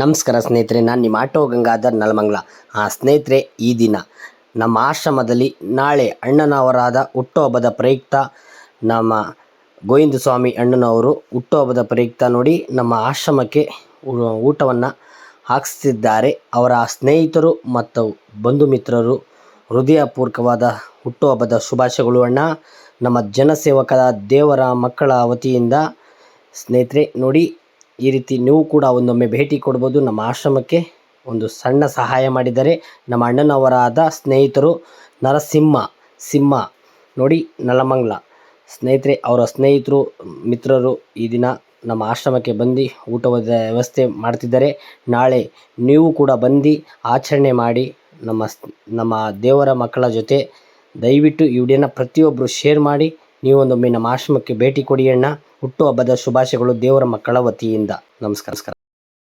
ನಮಸ್ಕಾರ ಸ್ನೇಹಿತರೆ, ನಾನು ನಿಮ್ಮ ಆಟೋ ಗಂಗಾಧರ್ ನಲಮಂಗ್ಲ. ಆ ಸ್ನೇಹಿತರೆ, ಈ ದಿನ ನಮ್ಮ ಆಶ್ರಮದಲ್ಲಿ ನಾಳೆ ಅಣ್ಣನವರಾದ ಹುಟ್ಟುಹಬ್ಬದ ಪ್ರಯುಕ್ತ ನಮ್ಮ ಗೋವಿಂದ ಸ್ವಾಮಿ ಅಣ್ಣನವರು ಹುಟ್ಟುಹಬ್ಬದ ಪ್ರಯುಕ್ತ ನೋಡಿ ನಮ್ಮ ಆಶ್ರಮಕ್ಕೆ ಊಟವನ್ನು ಹಾಕಿಸ್ತಿದ್ದಾರೆ. ಅವರ ಸ್ನೇಹಿತರು ಮತ್ತು ಬಂಧು ಮಿತ್ರರು ಹೃದಯಪೂರ್ವಕವಾದ ಹುಟ್ಟುಹಬ್ಬದ ಶುಭಾಶಯಗಳು ಅಣ್ಣ. ನಮ್ಮ ಜನಸೇವಕರ ದೇವರ ಮಕ್ಕಳ ವತಿಯಿಂದ ಸ್ನೇಹಿತರೆ, ನೋಡಿ ಈ ರೀತಿ ನೀವು ಕೂಡ ಒಂದೊಮ್ಮೆ ಭೇಟಿ ಕೊಡ್ಬೋದು. ನಮ್ಮ ಆಶ್ರಮಕ್ಕೆ ಒಂದು ಸಣ್ಣ ಸಹಾಯ ಮಾಡಿದರೆ ನಮ್ಮ ಅಣ್ಣನವರಾದ ಸ್ನೇಹಿತರು ನರಸಿಂಹ, ಸಿಂಹ, ನೋಡಿ ನಲಮಂಗ್ಲ, ಸ್ನೇಹಿತರೆ, ಅವರ ಸ್ನೇಹಿತರು, ಮಿತ್ರರು ಈ ದಿನ ನಮ್ಮ ಆಶ್ರಮಕ್ಕೆ ಬಂದು ಊಟದ ವ್ಯವಸ್ಥೆ ಮಾಡ್ತಿದ್ದಾರೆ. ನಾಳೆ ನೀವು ಕೂಡ ಬಂದು ಆಚರಣೆ ಮಾಡಿ ನಮ್ಮ ನಮ್ಮ ದೇವರ ಮಕ್ಕಳ ಜೊತೆ ದಯವಿಟ್ಟು ಈ ವಿಡಿಯೋನ ಪ್ರತಿಯೊಬ್ಬರು ಶೇರ್ ಮಾಡಿ. ನೀವೊಂದೊಮ್ಮೆ ನಮ್ಮ ಆಶ್ರಮಕ್ಕೆ ಭೇಟಿ ಕೊಡಿ ಅಣ್ಣ. ಹುಟ್ಟುಹಬ್ಬದ ಶುಭಾಶಯಗಳು ದೇವರ ಮಕ್ಕಳ ವತಿಯಿಂದ. ನಮಸ್ಕಾರ.